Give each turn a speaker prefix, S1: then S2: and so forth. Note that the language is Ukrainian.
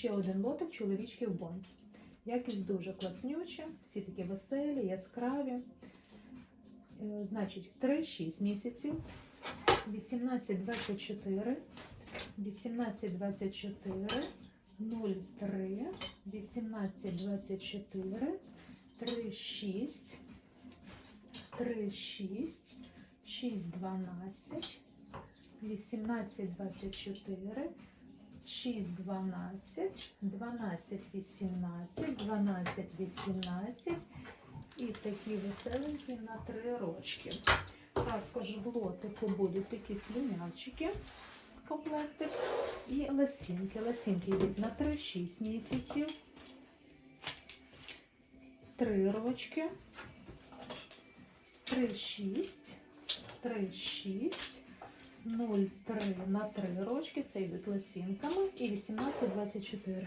S1: ще один лотик чоловічків бонс. Якість дуже класнюча, всі такі веселі, яскраві. Е, Значить, 3-6 місяців, 18-24, 18-24, 03, 18-24, 3-6, 3-6, 6-12, 18-24, 6, 12, 12, 18, 12, 18 і такі веселенькі на три рочки. Також в лотику будуть такі слюнявчики, комплектик і лосінки. Лосінки йдуть на 3-6 місяців, 3 рочки, 3-6, 3-6, 0,3 на 3 рочки, це йдуть лосінками, і 18-24.